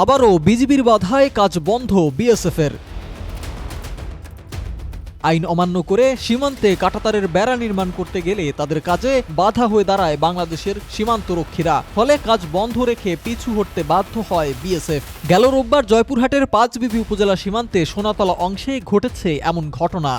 আবারও বিজিবির বাধায় কাজ বন্ধ বিএসএফের। আইন অমান্য করে সীমান্তে কাটাতারের বেড়া নির্মাণ করতে গেলে তাদের কাজে বাধা হয়ে দাঁড়ায় বাংলাদেশের সীমান্ত রক্ষীরা ফলে কাজ বন্ধ রেখে পিছু হটতে বাধ্য হয় বিএসএফ। গেল রোববার জয়পুরহাটের পাঁচবিবি উপজেলা সীমান্তে সোনাতলা অংশে ঘটেছে এমন ঘটনা।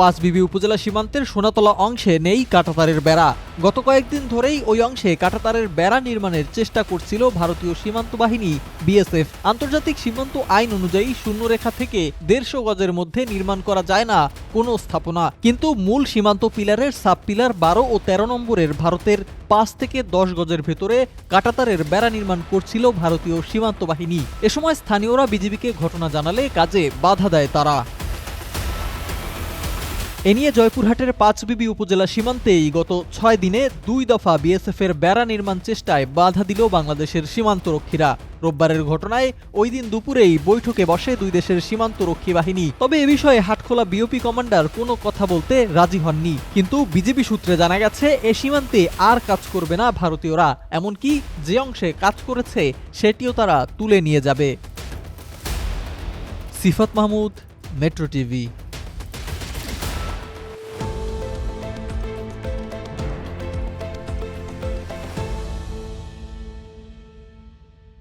পাঁচবিবি উপজেলা সীমান্তের সোনাতলা অংশে নেই কাটাতারের বেড়া। গত কয়েকদিন ধরেই ওই অংশে কাটাতারের বেড়া নির্মাণের চেষ্টা করছিল ভারতীয় সীমান্ত বাহিনী, বিএসএফ। আন্তর্জাতিক সীমান্ত আইন অনুযায়ী শূন্যরেখা থেকে দেড়শো গজের মধ্যে নির্মাণ করা যায় না, কোনো স্থাপনা। কিন্তু মূল সীমান্ত পিলারের সাব পিলার বারো ও তেরো নম্বরের ভারতের পাঁচ থেকে দশ গজের ভেতরে কাটাতারের বেড়া নির্মাণ করছিল ভারতীয় সীমান্ত বাহিনী। এ সময় স্থানীয়রা বিজিবিকে ঘটনা জানালে কাজে বাধা দেয় তারা। এ নিয়ে জয়পুরহাটের পাঁচবিবি উপজেলা সীমান্তেই গত ছয় দিনে দুই দফা বিএসএফ এর বেড়া নির্মাণ চেষ্টায় বাধা দিল বাংলাদেশের সীমান্তরক্ষীরা। রোববারের ঘটনায় ওই দিন দুপুরেই বৈঠকে বসে দুই দেশের সীমান্তরক্ষী বাহিনী। তবে এ বিষয়ে হাটখোলা বিওপি কমান্ডার কোনো কথা বলতে রাজি হননি। কিন্তু বিজেপি সূত্রে জানা গেছে, এ সীমান্তে আর কাজ করবে না ভারতীয়রা। এমনকি যে অংশে কাজ করেছে, সেটিও তারা তুলে নিয়ে যাবে। Sifat Mahmud, metro TV.